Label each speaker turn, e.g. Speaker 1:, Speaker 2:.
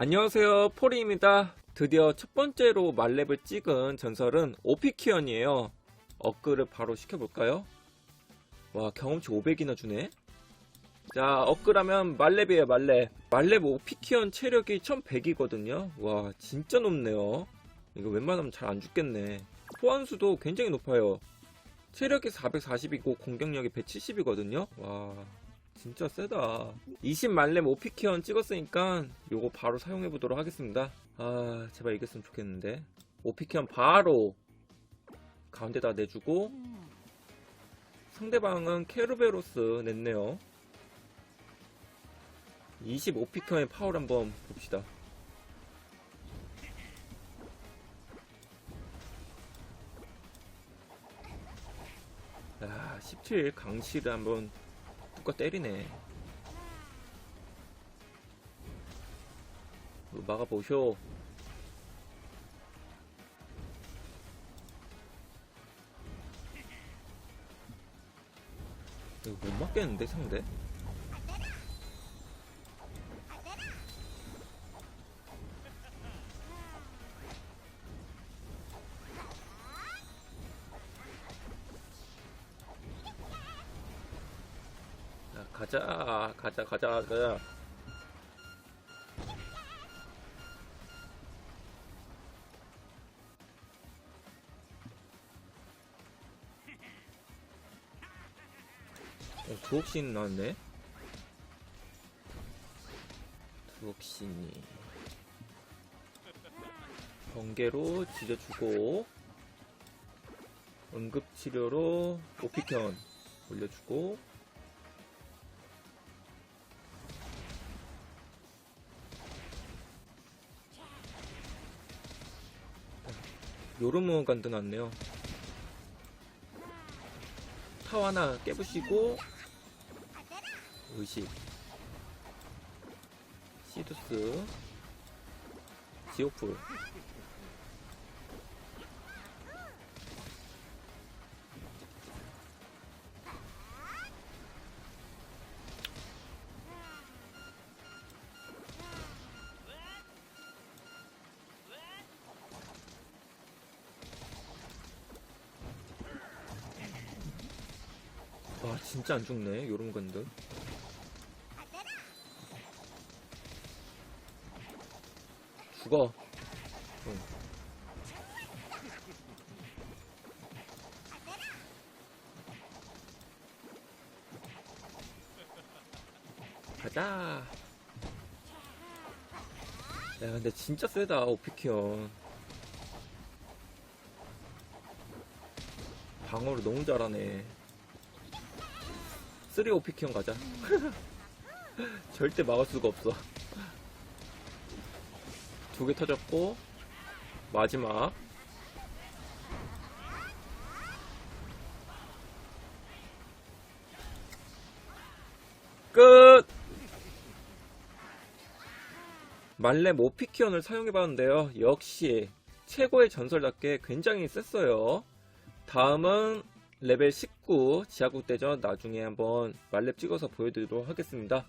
Speaker 1: 안녕하세요. 포리입니다. 드디어 첫 번째로 말렙을 찍은 전설은 오피키언이에요. 업글을 바로 시켜볼까요? 와 경험치 500이나 주네. 자 업글하면 말렙이에요 말렙. 말렙 오피키언 체력이 1100이거든요. 와 진짜 높네요. 이거 웬만하면 잘 안 죽겠네. 소환수도 굉장히 높아요. 체력이 440이고 공격력이 170이거든요. 와 진짜 세다. 20만렙 오피키언 찍었으니까 요거 바로 사용해보도록 하겠습니다. 아 제발 이겼으면 좋겠는데. 오피키언 바로 가운데다 내주고 상대방은 케르베로스 냈네요. 25피커의 파워를 한번 봅시다. 야, 17 강시를 한번 뚜까 때리네. 이거 막아보쇼. 이거 못 막겠는데, 상대? 가자, 가자, 가자, 가자. 어, 두옥신 나왔네. 두옥신이 번개로 지져주고 응급치료로 오피견 올려주고 요르무 간드 났네요. 타워 하나 깨부시고 의식. 시두스. 지오풀 와 진짜 안 죽네 요런 건데 죽어. 응. 가자. 야 근데 진짜 세다 오피키언. 방어를 너무 잘하네 3 오피키언 가자. 절대 막을 수가 없어. 두 개 터졌고, 마지막. 끝! 말렘 오피키언을 사용해봤는데요. 역시 최고의 전설답게 굉장히 셌어요. 다음은 레벨 19 지하국 대전 나중에 한번 말렙 찍어서 보여드리도록 하겠습니다.